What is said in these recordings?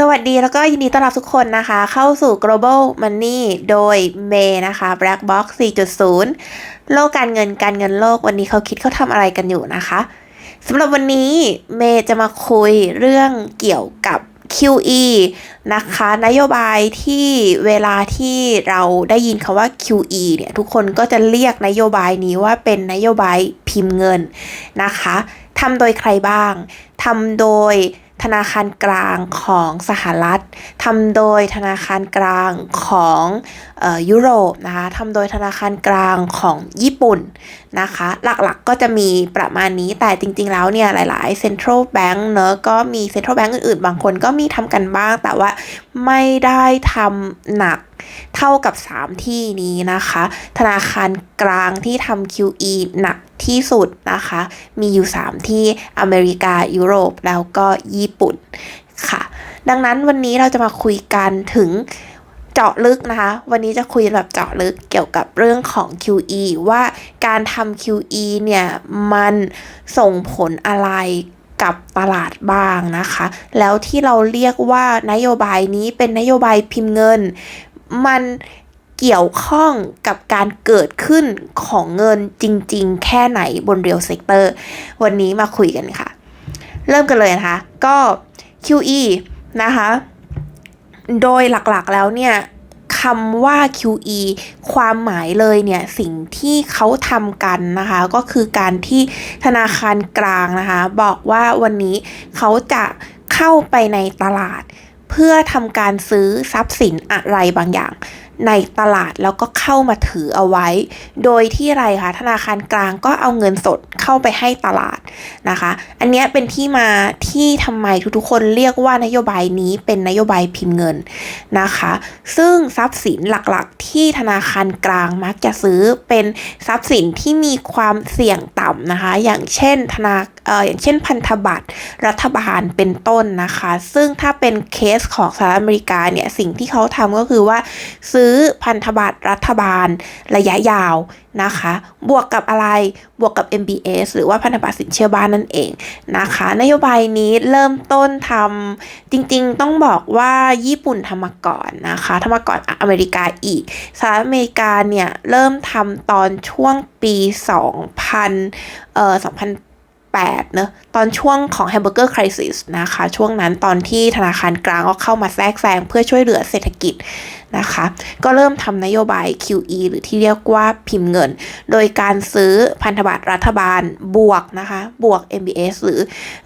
สวัสดีแล้วก็ยินดีต้อนรับทุกคนนะคะ เข้าสู่ global money โดยเมย์นะคะ black box 4.0 โลกการเงินการเงินโลกวันนี้เขาคิดเขาทำอะไรกันอยู่นะคะสำหรับวันนี้เมย์จะมาคุยเรื่องเกี่ยวกับ QE นะคะ นโยบายที่เวลาที่เราได้ยินคำว่า QE เนี่ย ทุกคนก็จะเรียกนโยบายนี้ว่าเป็นนโยบายพิมพ์เงินนะคะทำโดยใครบ้างทำโดย ธนาคารกลางของสหรัฐทำโดยธนาคารกลางของออยุโรปนะคะทำโดยธนาคารกลางของญี่ปุ่นนะคะ หลักๆกก็จะมีประมาณนี้แต่จริง ๆ แล้วเนี่ยหลายๆ central bank เนอะก็มี central bank อื่นๆ บางคนก็มีทำกันบ้าง แต่ว่าไม่ได้ทำหนัก เท่ากับ 3 ที่นี้นะคะ ธนาคารกลางที่ทำ QE หนักที่สุดนะคะ มีอยู่ 3 ที่อเมริกา ยุโรป แล้วก็ญี่ปุ่นค่ะ ดังนั้นวันนี้เราจะมาคุยกันถึงเจาะลึกนะคะ วันนี้จะคุยแบบเจาะลึกเกี่ยวกับเรื่องของ QE ว่าการทำ QE เนี่ย มันส่งผลอะไรกับตลาดบ้างนะคะ แล้วที่เราเรียกว่านโยบายนี้เป็นนโยบายพิมพ์เงิน มันเกี่ยวข้องกับการเกิดขึ้นของเงินจริง ๆ แค่ไหนบนเรียลเซกเตอร์วันนี้มาคุยกันค่ะ เริ่มกันเลยนะคะ ก็ QE นะคะ โดยหลักๆแล้วเนี่ยคำว่า QE ความหมายเลยเนี่ยสิ่งที่เขาทำกันนะคะ ก็คือการที่ธนาคารกลางนะคะ บอกว่าวันนี้เขาจะเข้าไปในตลาด เพื่อทำการซื้อทรัพย์สินอะไรบางอย่าง ในตลาดแล้วก็เข้ามาถือเอาไว้ โดยที่ไรคะธนาคารกลางก็เอาเงินสดเข้าไปให้ตลาดนะคะ อันนี้เป็นที่มาที่ทำไมทุกๆคนเรียกว่านโยบายนี้เป็นนโยบายพิมพ์เงินนะคะ ซึ่งทรัพย์สินหลักๆ ที่ธนาคารกลางมักจะซื้อเป็นทรัพย์สินที่มีความเสี่ยงต่ำนะคะ อย่างเช่นธนาเอ่ออย่างเช่นพันธบัตรรัฐบาลเป็นต้นนะคะ ซึ่งถ้าเป็นเคสของสหรัฐอเมริกาเนี่ยสิ่งที่เขาทำก็คือว่าซื้อซื้อพันธบัตรรัฐบาลระยะยาวนะคะ บวกกับอะไรบวกกับ MBS หรือว่าพันธบัตรสินเชื่อบ้านนั่นเองนะคะ นโยบายนี้เริ่มต้นทำจริงๆ ต้องบอกว่าญี่ปุ่นทำมาก่อนนะคะทำมาก่อนอเมริกาอีกสหรัฐอเมริกาเนี่ย เริ่มทำตอนช่วงปี 2000เอ่อ2000 8 เนอะตอนช่วงของ Hamburger Crisis นะคะ ช่วงนั้นตอนที่ธนาคารกลางก็เข้ามาแทรกแซงเพื่อช่วยเหลือเศรษฐกิจนะคะ ก็เริ่มทำนโยบาย QE หรือที่เรียกว่าพิมพ์เงิน โดยการซื้อพันธบัตรรัฐบาลบวกนะคะ บวก MBS หรือ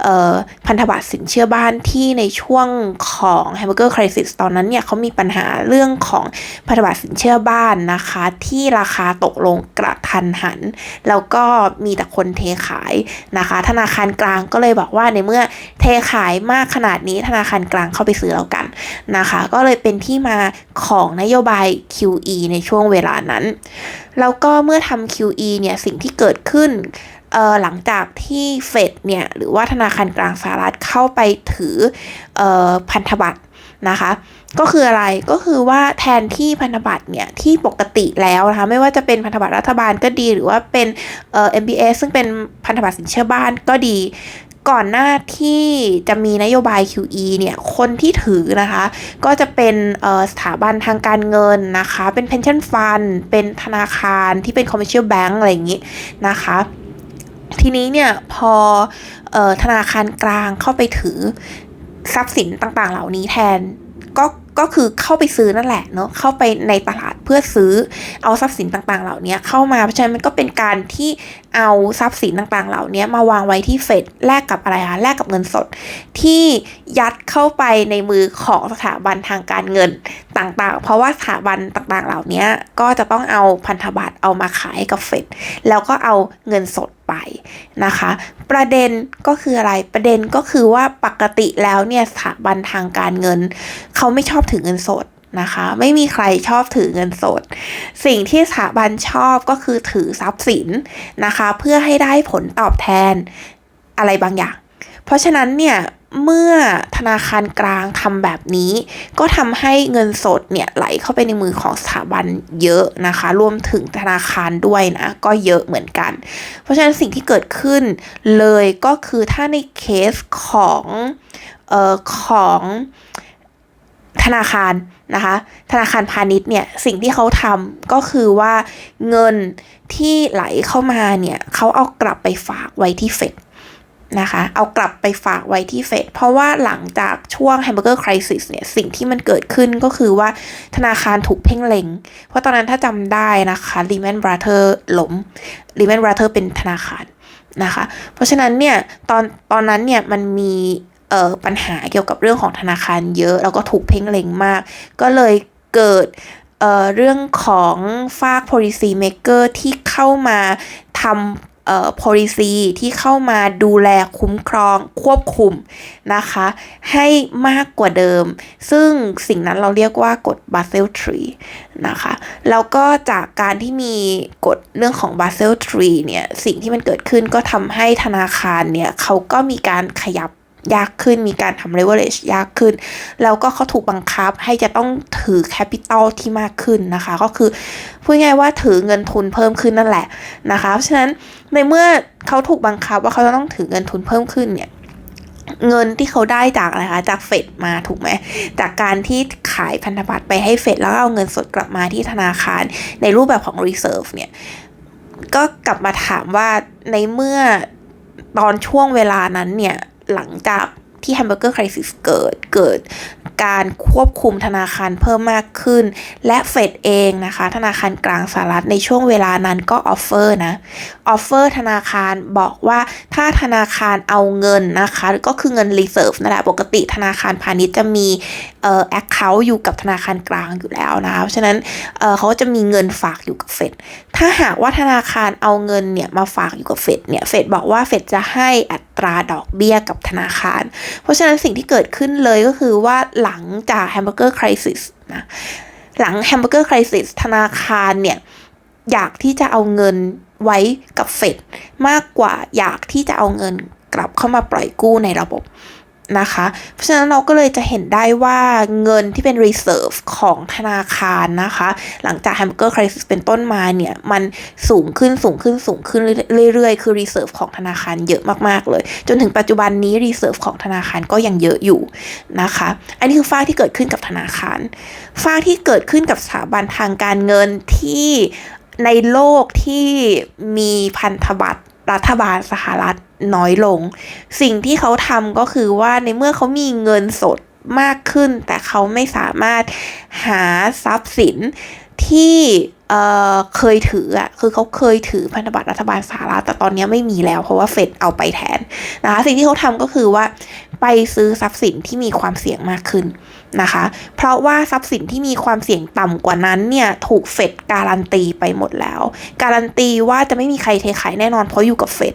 ออพันธบัตรสินเชื่อบ้านที่ในช่วงของ Hamburger Crisis ตอนนั้นเนี่ยเขามีปัญหาเรื่องของพันธบัตรสินเชื่อบ้านนะคะ ที่ราคาตกลงกระทันหัน แล้วก็มีแต่คนเทขายนะคะธนาคารกลางก็เลยบอกว่าในเมื่อเทขายมากขนาดนี้ธนาคารกลางเข้าไปซื้อแล้วกันนะคะ ก็เลยเป็นที่มาของนโยบาย QE ในช่วงเวลานั้น แล้วก็เมื่อทำ QE เนี่ยสิ่งที่เกิดขึ้นหลังจากที่เฟดเนี่ยหรือว่าธนาคารกลางสหรัฐเข้าไปถืออพันธบัตร นะคะ ก็คืออะไรก็คือว่าแทนที่พันธบัตรเนี่ยที่ปกติแล้วนะคะไม่ว่าจะเป็นพันธบัตรรัฐบาลก็ดี หรือว่าเป็นเอ่อ MBS ซึ่งเป็นพันธบัตรสินเชื่อบ้านก็ดีก่อนหน้าที่จะมีนโยบาย QE เนี่ย คนที่ถือนะคะ ก็จะเป็นสถาบันทางการเงินนะคะ เป็น pension fund เป็นธนาคารที่เป็น commercial bank อะไรอย่างนี้นะคะ ทีนี้เนี่ยพออธนาคารกลางเข้าไปถือ ทรัพย์สินต่างๆ เหล่านี้แทน ก็ก็คือเข้าไปซื้อนั่นแหละเนาะเข้าไปในตลาด พื่อซื้อเอาทรัพย์สินต่างๆ เหล่านี้เข้ามาเพราะฉะนั้นมันก็เป็นการที่เอาทรัพย์สินต่างๆ เหล่านี้มาวางไว้ที่เฟดแลกกับอะไรคะแลกกับเงินสด ที่ยัดเข้าไปในมือของสถาบันทางการเงินต่างๆ เพราะว่าสถาบันต่างๆ เหล่านี้ก็จะต้องเอาพันธบัตรเอามาขายกับเฟดแล้วก็เอาเงินสดไปนะคะ ประเด็นก็คืออะไรประเด็นก็คือว่าปกติแล้วเนี่ยสถาบันทางการเงิน เขาไม่ชอบถือเงินสด นะคะ ไม่มีใครชอบถือเงินสด สิ่งที่สถาบันชอบก็คือถือทรัพย์สินนะคะ เพื่อให้ได้ผลตอบแทนอะไรบางอย่าง เพราะฉะนั้นเนี่ยเมื่อธนาคารกลางทำแบบนี้ ก็ทำให้เงินสดเนี่ยไหลเข้าไปในมือของสถาบันเยอะนะคะ รวมถึงธนาคารด้วยนะ ก็เยอะเหมือนกัน เพราะฉะนั้นสิ่งที่เกิดขึ้นเลยก็คือถ้าในเคสของเอ่อของธนาคาร นะคะ ธนาคารพาณิชย์เนี่ยสิ่งที่เขาทำก็คือว่าเงินที่ไหลเข้ามาเนี่ยเขาเอากลับไปฝากไว้ที่เฟดนะคะ เอากลับไปฝากไว้ที่เฟด เพราะว่าหลังจากช่วง Hamburger Crisis เนี่ย สิ่งที่มันเกิดขึ้นก็คือว่าธนาคารถูกเพ่งเล็ง เพราะตอนนั้นถ้าจำได้นะคะ Lehman Brothers ล้ม Lehman Brothers เป็นธนาคารนะคะ เพราะฉะนั้นเนี่ยตอนตอนนั้นเนี่ยมันมี ปัญหาเกี่ยวกับเรื่องของธนาคารเยอะ แล้วก็ถูกเพ่งเล็งมาก ก็เลยเกิดเเรื่องของฝาก policy maker ที่เข้ามาทำเอ่อ policy ที่เข้ามาดูแลคุ้มครองควบคุมนะคะ ให้มากกว่าเดิม ซึ่งสิ่งนั้นเราเรียกว่ากฎ Basel III นะคะ แล้วก็จากการที่มีกฎเรื่องของ Basel III เนี่ย สิ่งที่มันเกิดขึ้นก็ทำให้ธนาคารเนี่ย เขาก็มีการขยับ ยากขึ้น มีการทำ leverage ยากขึ้น แล้วก็เขาถูกบังคับให้จะต้องถือ capital ที่มากขึ้นนะคะ ก็คือพูดง่ายว่าถือเงินทุนเพิ่มขึ้นนั่นแหละนะคะ เพราะฉะนั้นในเมื่อเขาถูกบังคับว่าเขาจะต้องถือเงินทุนเพิ่มขึ้นเนี่ยเงินที่เขาได้จากอะไรคะจากเฟดมาถูกไหมจากการที่ขายพันธบัตรไปให้เฟดแล้วเอาเงินสดกลับมาที่ธนาคาร ในรูปแบบของ reserve เนี่ยก็กลับมาถามว่าในเมื่อตอนช่วงเวลานั้นเนี่ย หลังจาก ที่ Hamburger Crisis เกิดเกิดการควบคุมธนาคารเพิ่มมากขึ้น และเฟดเองนะคะ ธนาคารกลางสหรัฐในช่วงเวลานั้นก็ออฟเฟอร์นะออฟเฟอร์ธนาคารบอกว่าถ้าธนาคารเอาเงินนะคะ ก็คือเงิน reserve นั่นแหละปกติธนาคารพาณิชย์จะมีเอ่อ account อยู่กับธนาคารกลางอยู่แล้วนะคะเพราะฉะนั้นเอ่อเขาจะมีเงินฝากอยู่กับเฟดถ้าหากว่าธนาคารเอาเงินเนี่ยมาฝากอยู่กับเฟดเนี่ยเฟดบอกว่าเฟดจะให้อัตราดอกเบี้ยกับธนาคารเพราะฉะนั้นสิ่งที่เกิดขึ้นเลยก็คือว่าหลังจากแฮมเบอร์เกอร์คราซิสนะหลังแฮมเบอร์เกอร์คราซิสธนาคารเนี่ยอยากที่จะเอาเงินไว้กับเฟดมากกว่าอยากที่จะเอาเงินกลับเข้ามาปล่อยกู้ในระบบ นะคะ เพราะฉะนั้นเราก็เลยจะเห็นได้ว่าเงินที่เป็น reserve ของธนาคารนะคะ หลังจาก Hamburger Crisis เป็นต้นมาเนี่ย มันสูงขึ้นสูงขึ้นสูงขึ้นเรื่อยๆ คือ reserve ของธนาคารเยอะมากๆเลย จนถึงปัจจุบันนี้ reserve ของธนาคารก็ยังเยอะอยู่นะคะ อันนี้คือฝ้าที่เกิดขึ้นกับธนาคาร ฝ้าที่เกิดขึ้นกับสถาบันทางการเงินที่ในโลกที่มีพันธบัตรรัฐบาลสหรัฐ น้อยลง สิ่งที่เขาทำก็คือว่าในเมื่อเขามีเงินสดมากขึ้น แต่เขาไม่สามารถหาทรัพย์สินที่เอ่อเคยถืออะคือเขาเคยถือพันธบัตรรัฐบาลสหรัฐแต่ตอนนี้ไม่มีแล้วเพราะว่าเฟดเอาไปแทนนะคะสิ่งที่เขาทำก็คือว่าไปซื้อทรัพย์สินที่มีความเสี่ยงมากขึ้น นะคะ เพราะว่าทรัพย์สินที่มีความเสี่ยงต่ำกว่านั้นเนี่ยถูกเฟดการันตีไปหมดแล้ว การันตีว่าจะไม่มีใครเทขายแน่นอนเพราะอยู่กับเฟด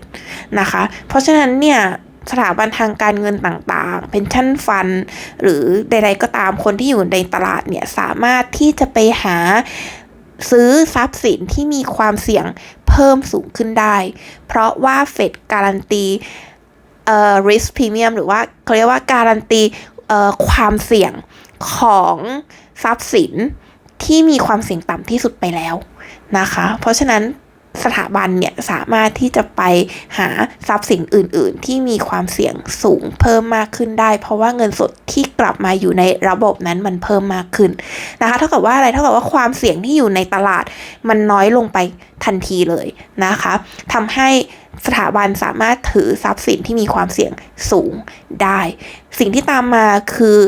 นะคะ เพราะฉะนั้นเนี่ยสถาบันทางการเงินต่างๆเพนชั่นฟัน หรือใดๆก็ตามคนที่อยู่ในตลาดเนี่ยสามารถที่จะไปหาซื้อทรัพย์สินที่มีความเสี่ยงเพิ่มสูงขึ้นได้ เพราะว่าเฟดการันตีเอ่อ risk premium หรือว่าเขาเรียกว่าการันตี ความเสี่ยงของทรัพย์สินที่มีความเสี่ยงต่ำที่สุดไปแล้วนะคะ เพราะฉะนั้นสถาบันเนี่ยสามารถที่จะไปหาทรัพย์สินอื่น ๆ ที่มีความเสี่ยงสูงเพิ่มมากขึ้นได้ เพราะว่าเงินสดที่กลับมาอยู่ในระบบนั้นมันเพิ่มมากขึ้นนะคะ เท่ากับว่าอะไรเท่ากับว่าความเสี่ยงที่อยู่ในตลาดมันน้อยลงไปทันทีเลยนะคะทำให้ สถาบันสามารถถือทรัพย์สินที่มีความเสี่ยงสูงได้ สิ่งที่ตามมาคือ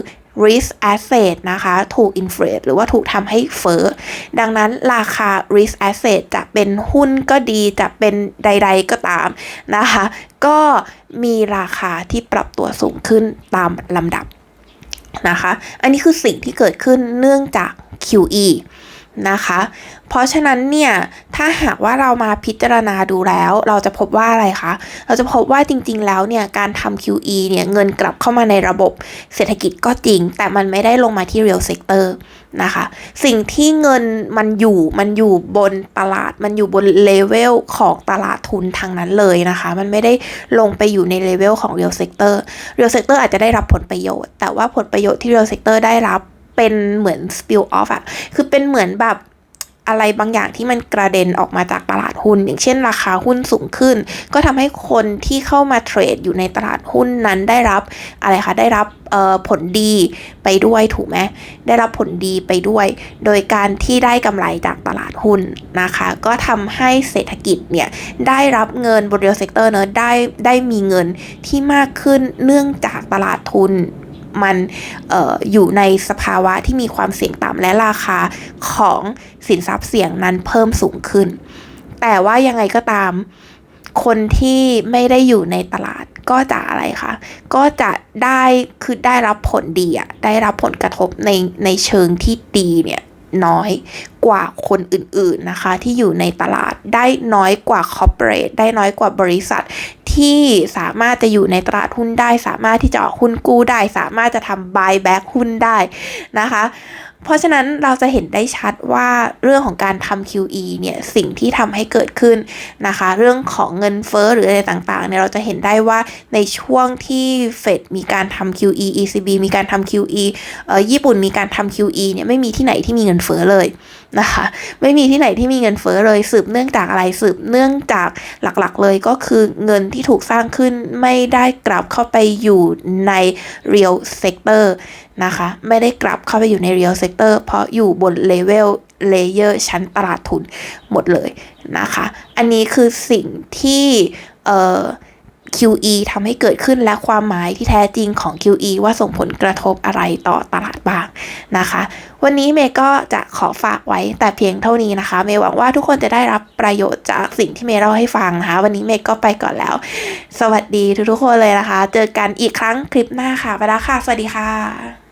risk asset นะคะ ถูก inflate หรือว่าถูกทำให้เฟ้อ ดังนั้นราคา risk asset จะเป็นหุ้นก็ดี จะเป็นใด ๆก็ตามนะคะ ก็มีราคาที่ปรับตัวสูงขึ้นตามลำดับนะคะ อันนี้คือสิ่งที่เกิดขึ้นเนื่องจาก QE นะคะ เพราะฉะนั้นเนี่ยถ้าหากว่าเรามาพิจารณาดูแล้ว เราจะพบว่าอะไรคะ เราจะพบว่าจริง ๆ แล้วเนี่ยการทำ QE เนี่ยเงินกลับเข้ามาในระบบเศรษฐกิจก็จริง แต่มันไม่ได้ลงมาที่ real sector นะคะ สิ่งที่เงินมันอยู่มันอยู่บนตลาดมันอยู่บนเลเวลของตลาดทุนทางนั้นเลยนะคะ มันไม่ได้ลงไปอยู่ในเลเวลของ real sector real sector อาจจะได้รับผลประโยชน์ แต่ว่าผลประโยชน์ที่ real sector ได้รับ เป็นเหมือน spill off อะคือเป็นเหมือนแบบอะไรบางอย่างที่มันกระเด็นออกมาจากตลาดหุ้น อย่างเช่น ราคาหุ้นสูงขึ้น ก็ทำให้คนที่เข้ามาเทรดอยู่ในตลาดหุ้นนั้นได้รับอะไรคะได้รับผลดีไปด้วยถูกไหมได้รับผลดีไปด้วย โดยการที่ได้กำไรจากตลาดหุ้นนะคะ ก็ทำให้เศรษฐกิจเนี่ยได้รับเงินบนเรียลเซกเตอร์เนอะได้ได้มีเงินที่มากขึ้นเนื่องจากตลาดทุน มันอออยู่ในสภาวะที่มีความเสี่ยงต่ำและราคาของสินทรัพย์เสี่ยงนั้นเพิ่มสูงขึ้น แต่ว่ายังไงก็ตามคนที่ไม่ได้อยู่ในตลาดก็จะอะไรคะก็จะได้คือได้รับผลดีอะได้รับผลกระทบในในเชิงที่ดีเนี่ยน้อยกว่าคนอื่นๆนะคะ ที่อยู่ในตลาดได้น้อยกว่าคอร์ปอเรทได้น้อยกว่าบริษัท ที่สามารถจะอยู่ในตลาดหุ้นได้ สามารถที่จะออกหุ้นกู้ได้ สามารถจะทำ buy back หุ้นได้นะคะ เพราะฉะนั้นเราจะเห็นได้ชัดว่าเรื่องของการทำ QE เนี่ยสิ่งที่ทำให้เกิดขึ้นนะคะ เรื่องของเงินเฟ้อหรืออะไรต่างๆเนี่ยเราจะเห็นได้ว่าในช่วงที่เฟดมีการทำ QE ECB มีการทำ QE เอ่อญี่ปุ่นมีการทำ QE เนี่ยไม่มีที่ไหนที่มีเงินเฟ้อเลยนะคะ ไม่มีที่ไหนที่มีเงินเฟ้อเลยสืบเนื่องจากอะไรสืบเนื่องจากหลักๆเลยก็คือเงินที่ถูกสร้างขึ้นไม่ได้กลับเข้าไปอยู่ใน real sector นะคะ ไม่ได้กลับเข้าไปอยู่ใน real sector เพราะอยู่บน level layer ชั้นตลาดทุนหมดเลยนะคะ อันนี้คือสิ่งที่ เอ่อ QE ทำให้เกิดขึ้นและความหมายที่แท้จริงของ QE ว่าส่งผลกระทบอะไรต่อตลาดบ้างนะคะ วันนี้เมย์ก็จะขอฝากไว้แต่เพียงเท่านี้นะคะ เมย์หวังว่าทุกคนจะได้รับประโยชน์จากสิ่งที่เมย์เล่าให้ฟังนะคะ วันนี้เมย์ก็ไปก่อนแล้ว สวัสดีทุกๆคนเลยนะคะ เจอกันอีกครั้งคลิปหน้าค่ะไปแล้วค่ะ สวัสดีค่ะ